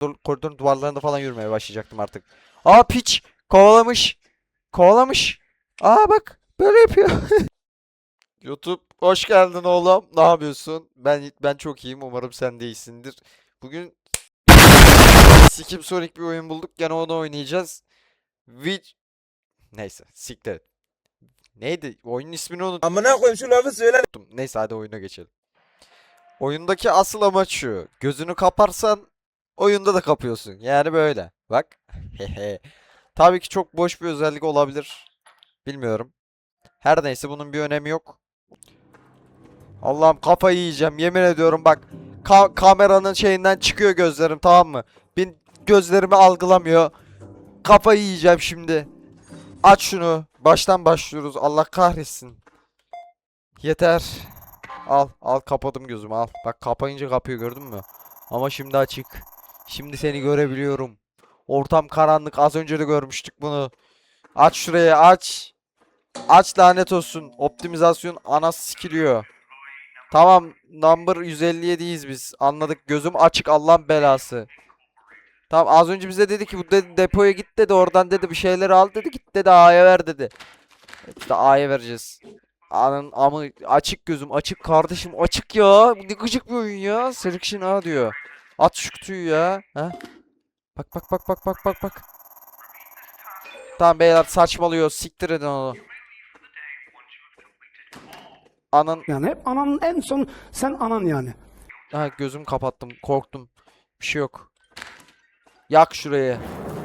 koridor- koridorun duvarlarında falan yürümeye başlayacaktım artık. Aa piç kovalamış. Kovalamış. Aa bak böyle yapıyor. YouTube hoş geldin oğlum. Ne yapıyorsun? Ben ben çok iyiyim. Umarım sen de iyisindir. Bugün Sikim Sonic bir oyun bulduk. Gene onu oynayacağız. Which... Neyse siktir et. Neydi? Oyunun ismini unuttum. Amına koyayım şu lafı söyle. Neyse hadi oyuna geçelim. Oyundaki asıl amaç şu. Gözünü kaparsan oyunda da kapıyorsun. Yani böyle. Bak. Tabii ki çok boş bir özellik olabilir. Bilmiyorum. Her neyse bunun bir önemi yok. Allah'ım kafayı yiyeceğim. Yemin ediyorum bak. Ka- kameranın şeyinden çıkıyor gözlerim tamam mı? Ben gözlerimi algılamıyor. Kafayı yiyeceğim şimdi. Aç şunu. Baştan başlıyoruz. Allah kahretsin. Yeter. Al, al kapadım gözümü al. Bak kapayınca kapıyor gördün mü? Ama şimdi açık. Şimdi seni görebiliyorum. Ortam karanlık. Az önce de görmüştük bunu. Aç şurayı aç. Aç lanet olsun. Optimizasyon anas sikiliyor. Tamam, number 157'yiz biz. Anladık. Gözüm açık Allah'ın belası. Tamam az önce bize dedi ki bu de- depoya git dedi. Oradan dedi bir şeyleri al dedi. Git dedi A'ya ver dedi. İşte A'ya vereceğiz. Anın ama açık gözüm açık kardeşim açık ya. Bu ne gıcık bir oyun ya. Selection A diyor. At şu kutuyu ya. Ha? Bak bak bak bak bak bak bak. Tamam beyler saçmalıyor. Siktir edin onu. Anın Yani hep ananın en son sen anan yani. ha gözüm kapattım. Korktum. Bir şey yok. Yak şurayı.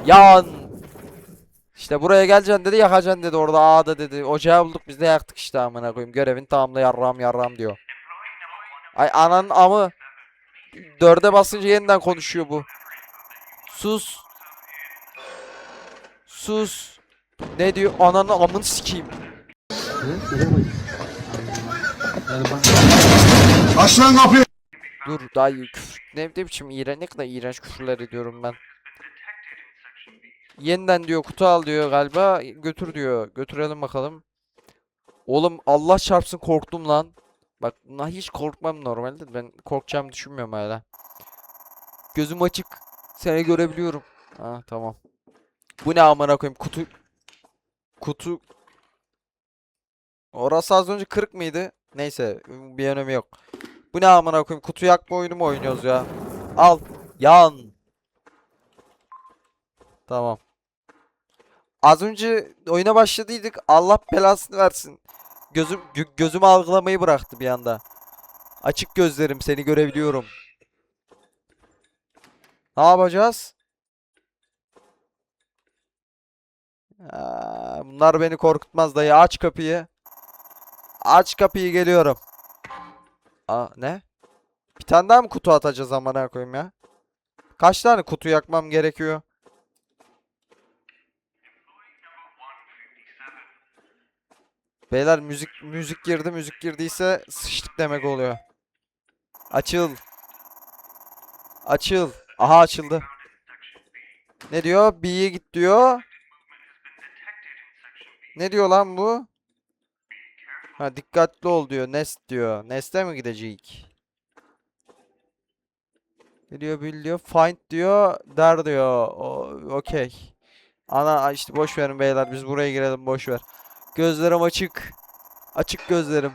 Yan. İşte buraya geleceksin dedi yakacaksın dedi orada A'da dedi. Ocağı bulduk biz de yaktık işte amına koyayım. Görevin tamamla yarram yarram diyor. Ay ananın amı. Dörde basınca yeniden konuşuyor bu. Sus. Sus. Ne diyor? Ananın amını sikeyim. Aç lan kapıyı. Dur daha iyi küfür. Ne, ne biçim iğrenç ne kadar iğrenç küfürler ediyorum ben. Yeniden diyor kutu al diyor galiba. Götür diyor. Götürelim bakalım. Oğlum Allah çarpsın korktum lan. Bak na hiç korkmam normalde. Ben korkacağımı düşünmüyorum hala. Gözüm açık. Seni görebiliyorum. Ha tamam. Bu ne amına koyayım kutu. Kutu. Orası az önce kırık mıydı? Neyse bir önemi yok. Bu ne amına koyayım? Kutu yakma oyunu mu oynuyoruz ya? Al. Yan. Tamam. Az önce oyuna başladıydık. Allah belasını versin. Gözüm gö- gözümü algılamayı bıraktı bir anda. Açık gözlerim seni görebiliyorum. Ne yapacağız? Aa, bunlar beni korkutmaz dayı. Aç kapıyı. Aç kapıyı geliyorum. Aa ne? Bir tane daha mı kutu atacağız amına koyayım ya? Kaç tane kutu yakmam gerekiyor? Beyler müzik müzik girdi müzik girdiyse sıçtık demek oluyor. Açıl. Açıl. Aha açıldı. Ne diyor? B'ye git diyor. Ne diyor lan bu? Ha dikkatli ol diyor. Nest diyor. Nest'e mi gidecek? Ne diyor bil diyor. Find diyor. Der diyor. Okey. Ana işte boş verin beyler. Biz buraya girelim boş ver. Gözlerim açık. Açık gözlerim.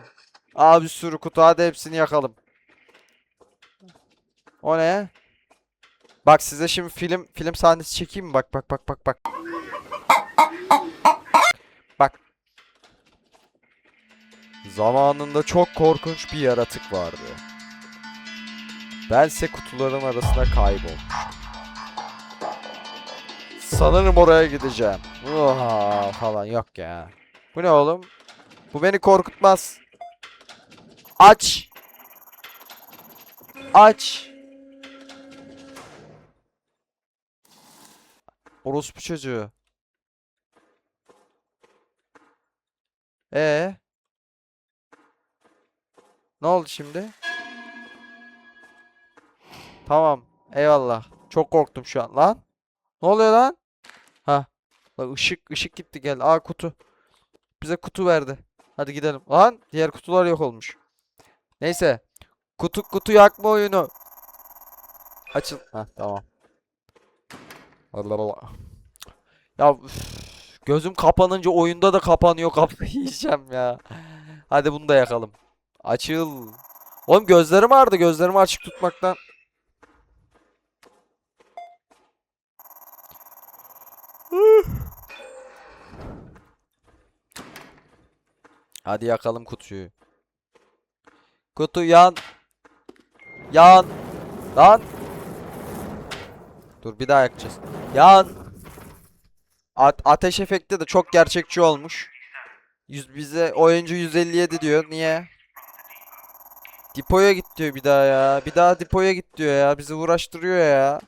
Aa bir sürü kutu. Hadi hepsini yakalım. O ne? Bak size şimdi film film sahnesi çekeyim mi? Bak bak bak bak bak. Bak. Zamanında çok korkunç bir yaratık vardı. Bense kutuların arasında kaybolmuştum. Sanırım oraya gideceğim. Oha falan yok ya. Bu ne oğlum? Bu beni korkutmaz. Aç. Aç. Orospu çocuğu. Ee? Ne oldu şimdi? Tamam. Eyvallah. Çok korktum şu an lan. Ne oluyor lan? Ha. Bak ışık ışık gitti gel. Aa kutu. Bize kutu verdi. Hadi gidelim. Lan diğer kutular yok olmuş. Neyse. Kutu kutu yakma oyunu. Açıl. Ha tamam. Allah Allah. Ya üf, gözüm kapanınca oyunda da kapanıyor kafayı yiyeceğim ya. Hadi bunu da yakalım. Açıl. Oğlum gözlerim ağrıdı gözlerimi açık tutmaktan. Hadi yakalım kutuyu. Kutu yan. Yan. Lan. Dur bir daha yakacağız. Yan. A- ateş efekti de çok gerçekçi olmuş. Yüz, bize oyuncu 157 diyor. Niye? Dipo'ya git diyor bir daha ya. Bir daha Dipo'ya git diyor ya. Bizi uğraştırıyor ya.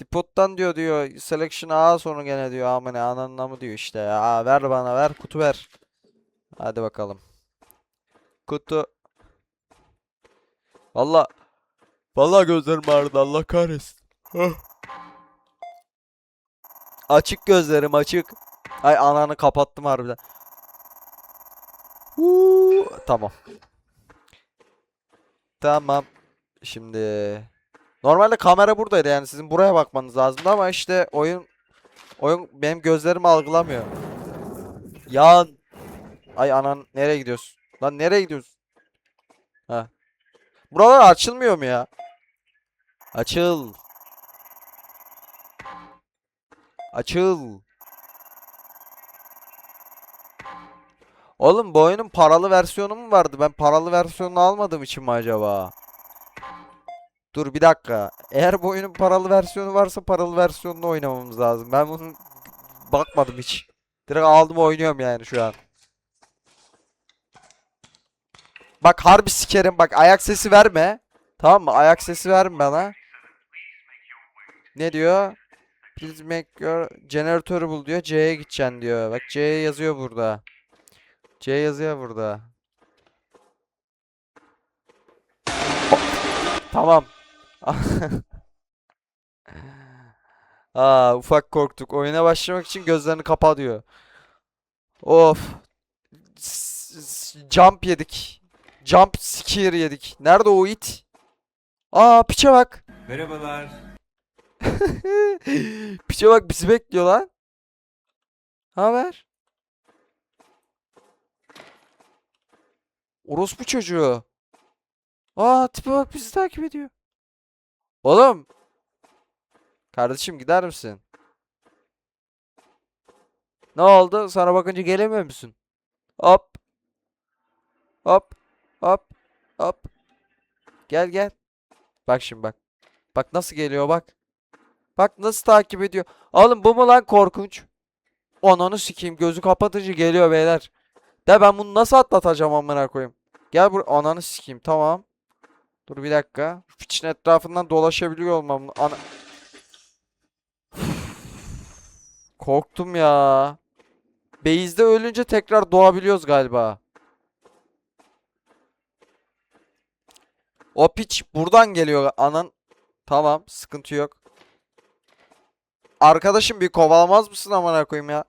Dipot'tan diyor diyor. Selection A sonu gene diyor. Aman ananın amı diyor işte ya. Ver bana ver kutu ver. Hadi bakalım. Kutu. Valla. Valla gözlerim ağrıdı Allah kahretsin. Açık gözlerim açık. Ay ananı kapattım harbiden. Huu, tamam. Tamam. Şimdi normalde kamera buradaydı yani sizin buraya bakmanız lazımdı ama işte oyun oyun benim gözlerim algılamıyor. Yan. Ay anan nereye gidiyorsun? Lan nereye gidiyorsun? Ha. Buralar açılmıyor mu ya? Açıl. Açıl. Oğlum bu oyunun paralı versiyonu mu vardı? Ben paralı versiyonunu almadığım için mi acaba? Dur bir dakika. Eğer bu oyunun paralı versiyonu varsa paralı versiyonunu oynamamız lazım. Ben bunu bakmadım hiç. Direkt aldım oynuyorum yani şu an. Bak harbi sikerim bak ayak sesi verme. Tamam mı? Ayak sesi verme bana. Ne diyor? Please make your generator bul diyor. C'ye gideceksin diyor. Bak C yazıyor burada. C yazıyor burada. Tamam. Aa ufak korktuk. Oyuna başlamak için gözlerini kapa diyor. Of. S- Jump yedik. Jump scare yedik. Nerede o it? Aa piçe bak. Merhabalar. Piçe bak bizi bekliyor lan. Haber? Orospu çocuğu. Aa tipe bak bizi takip ediyor. Oğlum. Kardeşim gider misin? Ne oldu? Sana bakınca gelemiyor musun? Hop. Hop. Hop. Hop. Gel gel. Bak şimdi bak. Bak nasıl geliyor bak. Bak nasıl takip ediyor. Oğlum bu mu lan korkunç? Ananı sikeyim gözü kapatınca geliyor beyler. De ben bunu nasıl atlatacağım amına koyayım. Gel bur ananı sikeyim tamam. Dur bir dakika. Piçin etrafından dolaşabiliyor olmam. Ana... Korktum ya. Base'de ölünce tekrar doğabiliyoruz galiba. O piç buradan geliyor anan. Tamam sıkıntı yok. Arkadaşım bir kovalamaz mısın amına koyayım ya?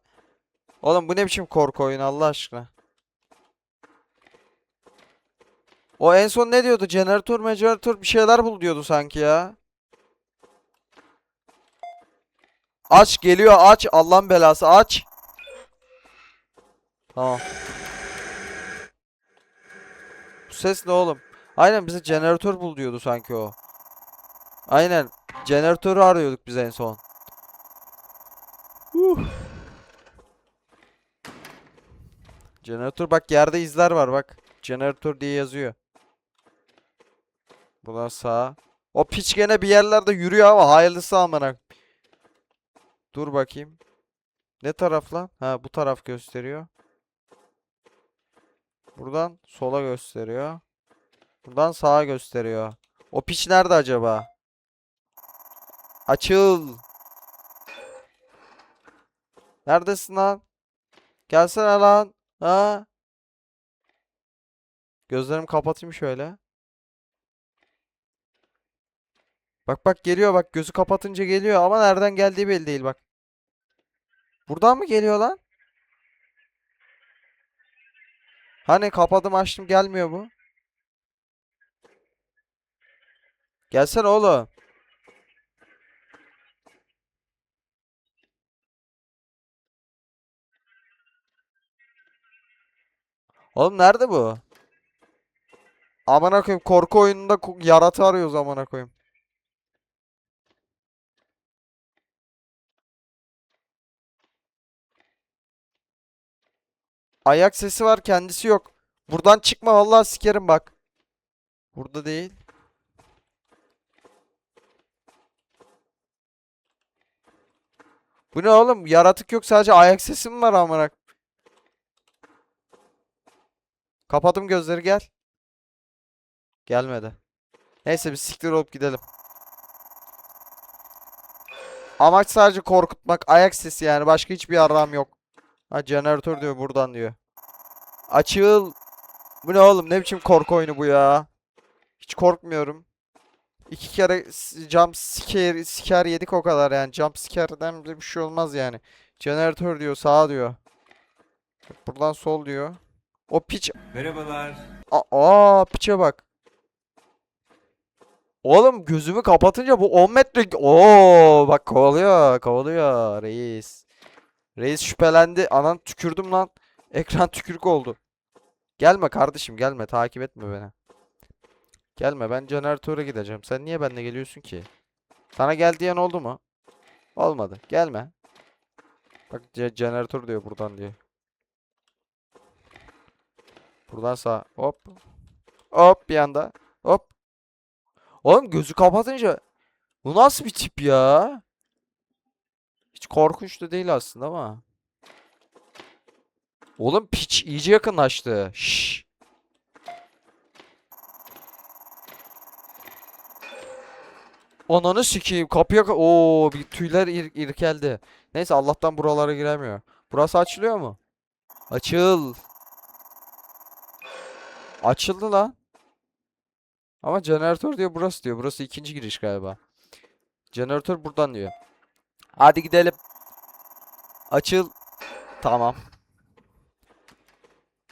Oğlum bu ne biçim korku oyunu Allah aşkına. O en son ne diyordu? Jeneratör, mejeneratör bir şeyler bul diyordu sanki ya. Aç geliyor aç. Allah'ın belası aç. Tamam. Bu ses ne oğlum? Aynen bize jeneratör bul diyordu sanki o. Aynen. Jeneratörü arıyorduk biz en son. Huh. Jeneratör bak yerde izler var bak. Jeneratör diye yazıyor. Buna sağ. O piç gene bir yerlerde yürüyor ama hayırlısı amına. Dur bakayım. Ne taraf lan? Ha bu taraf gösteriyor. Buradan sola gösteriyor. Buradan sağa gösteriyor. O piç nerede acaba? Açıl. Neredesin lan? Gelsene lan. Ha? Gözlerimi kapatayım şöyle. Bak bak geliyor bak gözü kapatınca geliyor ama nereden geldiği belli değil bak. Buradan mı geliyor lan? Hani kapadım açtım gelmiyor bu. Gelsene oğlum. Oğlum nerede bu? Amına koyayım korku oyununda yaratı arıyoruz amına koyayım. Ayak sesi var kendisi yok. Buradan çıkma vallahi sikerim bak. Burada değil. Bu ne oğlum? Yaratık yok sadece ayak sesi mi var amına? Kapadım gözleri gel. Gelmedi. Neyse biz siktir olup gidelim. Amaç sadece korkutmak. Ayak sesi yani. Başka hiçbir yarram yok. Ha jeneratör diyor buradan diyor. Açıl. Bu ne oğlum? Ne biçim korku oyunu bu ya? Hiç korkmuyorum. İki kere jump scare, scare yedik o kadar yani. Jump scare'den bir şey olmaz yani. Jeneratör diyor, sağa diyor. Buradan sol diyor. O piç Merhabalar. Aa, aa piçe bak. Oğlum gözümü kapatınca bu 10 metre... Oo bak kovalıyor kovalıyor reis. Reis şüphelendi. Anan tükürdüm lan. Ekran tükürük oldu. Gelme kardeşim gelme takip etme beni. Gelme ben jeneratöre gideceğim. Sen niye benimle geliyorsun ki? Sana gel diyen oldu mu? Olmadı. Gelme. Bak jeneratör diyor buradan diyor. Buradan sağ. Hop. Hop bir anda. Hop. Oğlum gözü kapatınca bu nasıl bir tip ya? Hiç korkunç da değil aslında ama. Oğlum piç iyice yakınlaştı. Şşş. Ananı sikeyim kapıya ka- Oo bir tüyler ir irkeldi. Neyse Allah'tan buralara giremiyor. Burası açılıyor mu? Açıl. Açıldı lan. Ama jeneratör diyor burası diyor. Burası ikinci giriş galiba. Jeneratör buradan diyor. Hadi gidelim. Açıl. Tamam.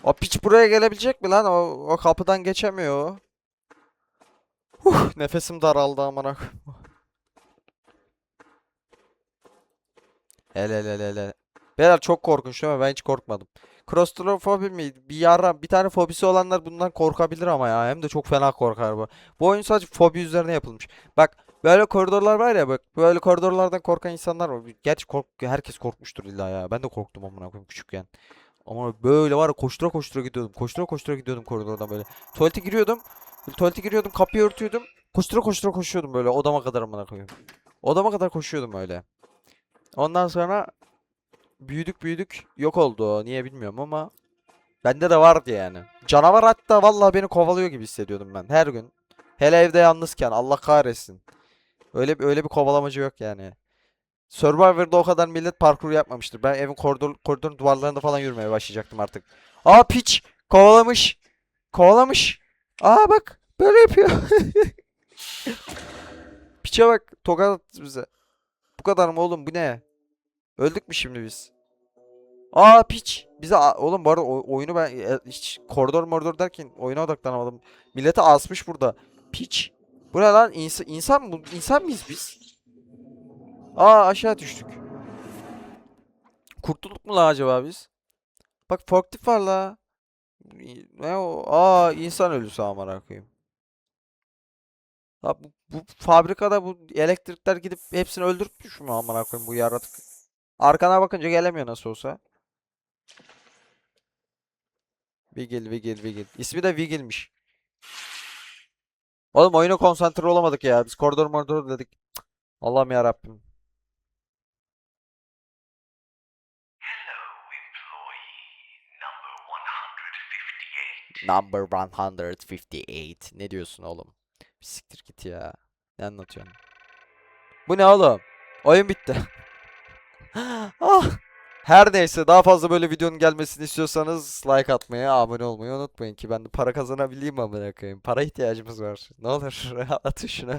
O piç buraya gelebilecek mi lan? O, o kapıdan geçemiyor o. Nefesim daraldı amına. Hele hele hele. Beyler çok korkunç değil mi? Ben hiç korkmadım. Klostrofobi mi? Bir yara, bir tane fobisi olanlar bundan korkabilir ama ya. Hem de çok fena korkar bu. Bu oyun sadece fobi üzerine yapılmış. Bak böyle koridorlar var ya bak. Böyle koridorlardan korkan insanlar var. Gerçi kork herkes korkmuştur illa ya. Ben de korktum amına koyayım küçükken. Ama böyle var ya koştura koştura gidiyordum. Koştura koştura gidiyordum koridordan böyle. Tuvalete giriyordum. Tuvalete giriyordum, kapıyı örtüyordum. Koştura koştura koşuyordum böyle odama kadar amına koyayım. Odama kadar koşuyordum öyle. Ondan sonra büyüdük büyüdük yok oldu. Niye bilmiyorum ama bende de vardı yani. Canavar hatta vallahi beni kovalıyor gibi hissediyordum ben her gün. Hele evde yalnızken Allah kahretsin. Öyle öyle bir kovalamacı yok yani. Survivor'da o kadar millet parkur yapmamıştır. Ben evin koridor koridorun duvarlarında falan yürümeye başlayacaktım artık. Aa piç kovalamış. Kovalamış. Aa bak böyle yapıyor. Piçe bak tokat attı bize. Bu kadar mı oğlum bu ne? Öldük mü şimdi biz? Aa piç. Bize oğlum bu arada oyunu ben e, hiç koridor moridor derken oyuna odaklanamadım. Millete asmış burada. Piç. Bu ne lan? İnsan, insan mı? İnsan mıyız biz? Aa aşağı düştük. Kurtulduk mu la acaba biz? Bak forklift var la. Ne o? Aa insan ölüsü amına koyayım. Ha bu, bu fabrikada bu elektrikler gidip hepsini öldürtmüş mü amına koyayım bu yaratık? Arkana bakınca gelemiyor nasıl olsa. Vigil, Vigil, Vigil. İsmi de Vigil'miş. Oğlum oyuna konsantre olamadık ya. Biz koridor moridor dedik. Cık. Allah'ım ya Rabbim. Number 158. Ne diyorsun oğlum? Bir Siktir git ya. Ne anlatıyorsun? Bu ne oğlum? Oyun bitti. ah. Her neyse daha fazla böyle videonun gelmesini istiyorsanız like atmayı, abone olmayı unutmayın ki ben de para kazanabileyim amına koyayım. Para ihtiyacımız var. Ne olur atın şunu.